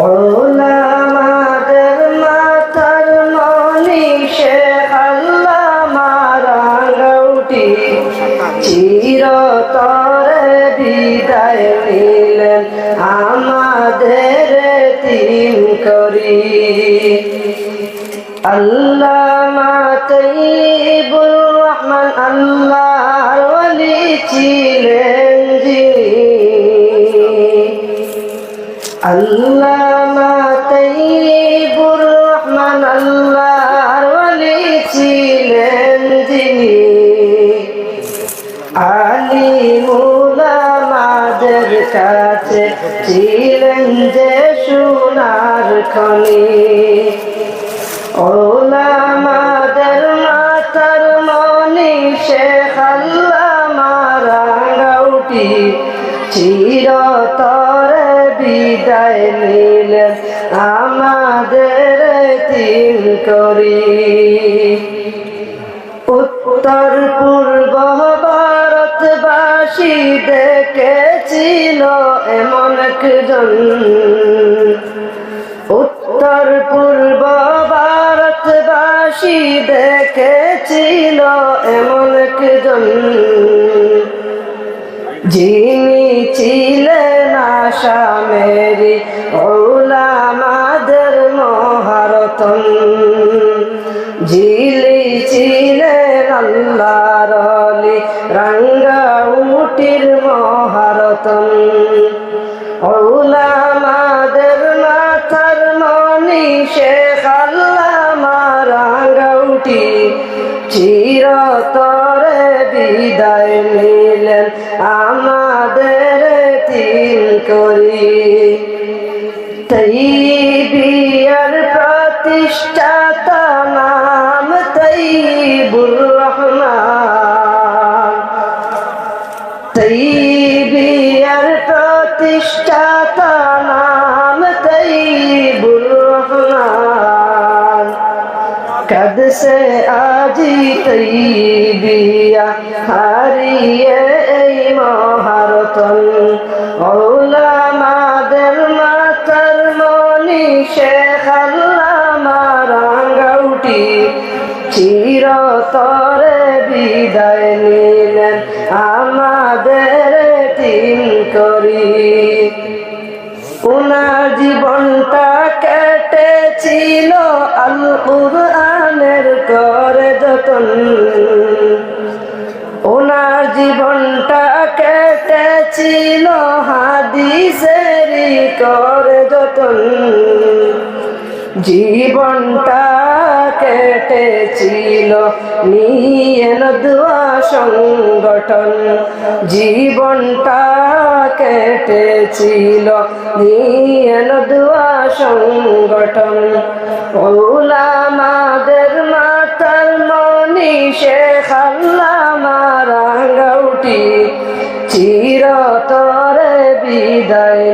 ওলামাদের মাথার মনি শেখ আল্লামা রাঙ্গাউটি চিরতরে বিদায় নিলেন আমাদের তিন করি। আল্লাহর ওলি ছিলেন যিনি। আল্লামা আলিমুলামাদের কাছে ছিলেন যে সোনার খনি। ওলামাদের মাতার মনি শেখ আল্লামা রাঙ্গাউটি চিরতরে বিদায় নিলেন আমাদের তিন করি উত্তর পূর্ব দেখেছিল এমন একজন। উত্তর পূর্ব ভারতবাসী দেখেছিল এমন একজন। যিনি ছিলেন আসামেরি ওলামাদের মহারতন ঝিলি ছিলেন আল্লাহর মহারতন ওলামাদের মাথার মনি শেখ আল্লামা রাঙ্গাউটি চিরতরে বিদায় নিলেন আমাদের তিন করি। তৈবিয়ার প্রতিষ্ঠাতা নাম তৈবুর রহমান। সে আজি তৈবিয়া হারিয়ে এই মহারতন ওলামাদের মাতার মনি শেখ আল্লামা রাঙ্গাউটি চিরতরে বিদায় নিলেন আমাদের তিন করি উনার জীবনটা কেটেছিল আল ওনার জীবনটা কেটেছিল হাদিসেরই করে যতন। জীবনটা কেটেছিল, নিয়ে নদুয়া সংগঠন। জীবনটা কেটেছিল, নিয়ে নদুয়া সংগঠন। চিরতরে বিদায়